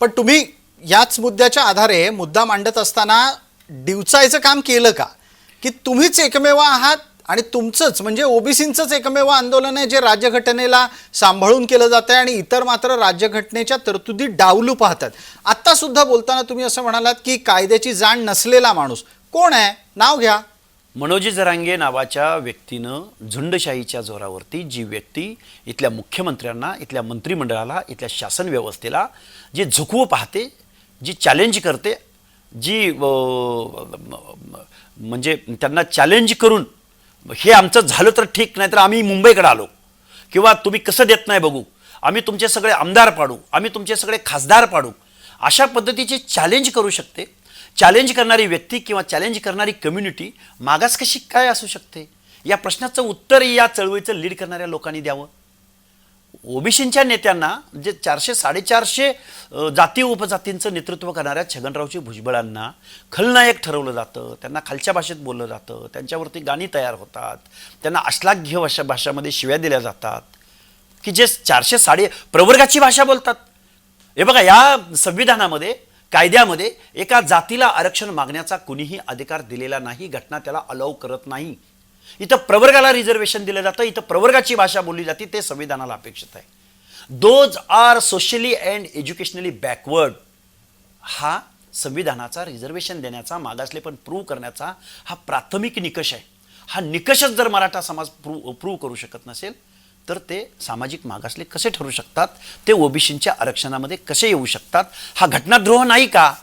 पण तुम्ही याच मुद्द्याच्या आधारे मुद्दा मांडत असताना डिवचायचं काम केलं का? की तुम्हीच एकमेव आहात आणि तुमचंच म्हणजे ओबीसींचंच एकमेव आंदोलन आहे जे राज्यघटनेला सांभाळून केलं जातं आहे आणि इतर मात्र राज्यघटनेच्या तरतुदी डावलू पाहतात. आत्तासुद्धा बोलताना तुम्ही असं म्हणालात की कायद्याची जाण नसलेला माणूस. कोण आहे? नाव घ्या. मनोजी जरांगे नावाच्या व्यक्तीनं झुंडशाहीच्या जोरावरती जी व्यक्ती इथल्या मुख्यमंत्र्यांना इथल्या मंत्रिमंडळाला इथल्या शासन व्यवस्थेला जी झुकवू पाहते जी चॅलेंज करते जी म्हणजे त्यांना चॅलेंज करून हे आमचं झालं तर ठीक नाही तर आम्ही मुंबईकडे आलो. किंवा तुम्ही कसं देत नाही बघू? आम्ही तुमचे सगळे आमदार पाडू आम्ही तुमचे सगळे खासदार पाडू. अशा पद्धतीचे चॅलेंज करू शकते. चॅलेंज करणारी व्यक्ती किंवा चॅलेंज करणारी कम्युनिटी मागास कशी काय असू शकते? या प्रश्नाचं उत्तर या चळवळीचं लीड करणाऱ्या लोकांनी द्यावं. ओबीसींच्या नेत्यांना जे चारशे साडेचारशे जाती उपजातींचं नेतृत्व करणाऱ्या छगनरावजी भुजबळांना खलनायक ठरवलं जातं. त्यांना खालच्या भाषेत बोललं जातं. त्यांच्यावरती गाणी तयार होतात. त्यांना अश्लाघ्य भाषा भाषामध्ये शिव्या दिल्या जातात. की जे चारशे साडे प्रवर्गाची भाषा बोलतात. हे बघा या संविधानामध्ये कायद्यामध्ये एका जातीला आरक्षण मागण्याचा कुणीही अधिकार दिलेला नाही घटना त्याला अलाव करत नाही. इथं प्रवर्गाला रिझर्वेशन दिलं जातं इथं प्रवर्गाची भाषा बोलली जाते ते संविधानाला अपेक्षित आहे. Those are socially and educationally backward हा संविधानाचा रिझर्वेशन देण्याचा मागासलेपण प्रूव्ह करण्याचा हा प्राथमिक निकष आहे. हा निकषच जर मराठा समाज प्रूव्ह प्रूव्ह करू शकत नसेल तर ते सामाजिक मागासले कसे ठरू शकतात? ते ओबीसींच्या आरक्षणामध्ये कसे येऊ शकतात? हा घटनाद्रोह नाही का?